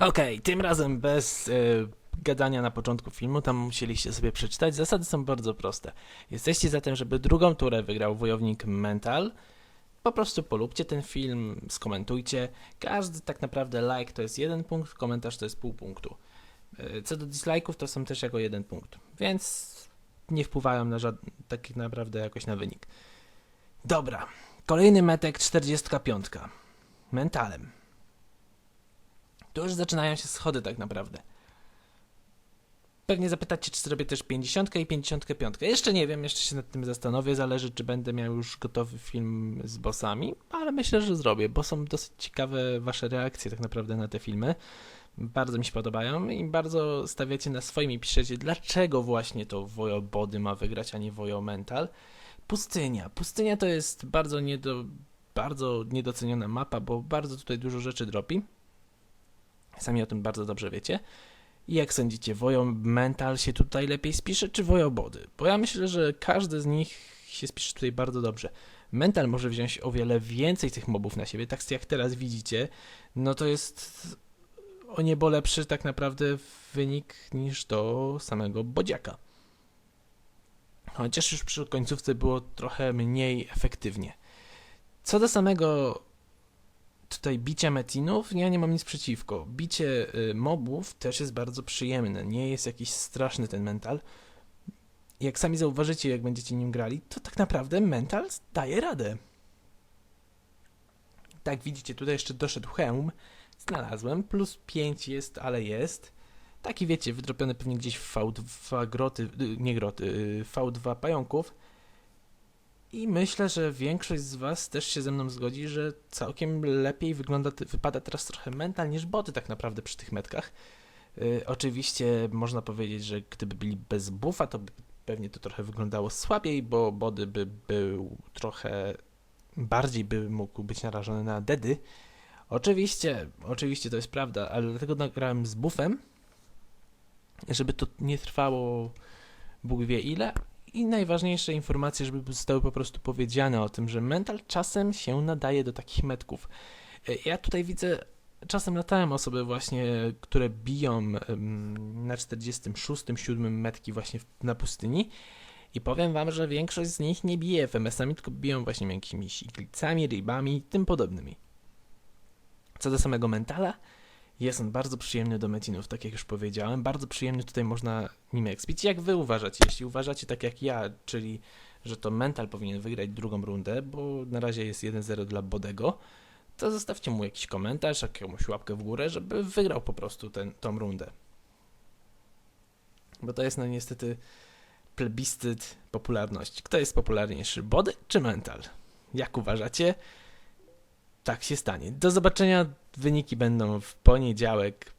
Okej, okay, tym razem bez y, gadania na początku filmu, tam musieliście sobie przeczytać. Zasady są bardzo proste. Jesteście za tym, żeby drugą turę wygrał wojownik Mental, po prostu polubcie ten film, skomentujcie. Każdy tak naprawdę like to jest jeden punkt, komentarz to jest pół punktu. Y, Co do dislike'ów, to są też jako jeden punkt, więc nie wpływają na żad... tak naprawdę jakoś na wynik. Dobra, kolejny metek 45. Mentalem. Tu już zaczynają się schody tak naprawdę. Pewnie zapytacie, czy zrobię też 50 i 55. Jeszcze nie wiem, jeszcze się nad tym zastanowię. Zależy, czy będę miał już gotowy film z bossami, ale myślę, że zrobię, bo są dosyć ciekawe wasze reakcje tak naprawdę na te filmy. Bardzo mi się podobają i bardzo stawiacie na swoim i piszecie, dlaczego właśnie to Wojo Body ma wygrać, a nie Wojo Mental. Pustynia. Pustynia to jest bardzo, niedo, bardzo niedoceniona mapa, bo bardzo tutaj dużo rzeczy dropi. Sami o tym bardzo dobrze wiecie. I jak sądzicie, Wojo Mental się tutaj lepiej spisze, czy Wojo Body? Bo ja myślę, że każdy z nich się spisze tutaj bardzo dobrze. Mental może wziąć o wiele więcej tych mobów na siebie, tak jak teraz widzicie, no to jest o niebo lepszy tak naprawdę wynik niż do samego Bodziaka. Chociaż już przy końcówce było trochę mniej efektywnie. Co do samego tutaj bicia metinów, ja nie mam nic przeciwko. Bicie y, mobów też jest bardzo przyjemne. Nie jest jakiś straszny ten mental. Jak sami zauważycie, jak będziecie nim grali, to tak naprawdę mental daje radę. Tak, widzicie, tutaj jeszcze doszedł hełm. Znalazłem. Plus 5 jest, ale jest. Taki wiecie, wydropiony pewnie gdzieś w V2 groty, y, nie groty, y, V2 pająków. I myślę, że większość z Was też się ze mną zgodzi, że całkiem lepiej wygląda, wypada teraz trochę mental niż boty tak naprawdę przy tych metkach. Yy, oczywiście można powiedzieć, że gdyby byli bez buffa, to by pewnie to trochę wyglądało słabiej, bo body by był trochę bardziej by mógł być narażony na dedy. Oczywiście, oczywiście to jest prawda, ale dlatego nagrałem z buffem, żeby to nie trwało Bóg wie ile, i najważniejsze informacje, żeby zostały po prostu powiedziane o tym, że mental czasem się nadaje do takich metków. E, Ja tutaj widzę, czasem latałem osoby właśnie, które biją na 46, 7 metki właśnie na pustyni i powiem wam, że większość z nich nie bije FMS-ami, tylko biją właśnie miękkimi siklicami, rybami i tym podobnymi. Co do samego mentala, jest on bardzo przyjemny do metinów, tak jak już powiedziałem. Bardzo przyjemny tutaj można nim expić. Jak wy uważacie? Jeśli uważacie tak jak ja, czyli że to mental powinien wygrać drugą rundę, bo na razie jest 1-0 dla Bodego, to zostawcie mu jakiś komentarz, jakąś łapkę w górę, żeby wygrał po prostu ten, tą rundę. Bo to jest no niestety plebiscyt popularności. Kto jest popularniejszy, Body czy mental? Jak uważacie? Tak się stanie. Do zobaczenia. Wyniki będą w poniedziałek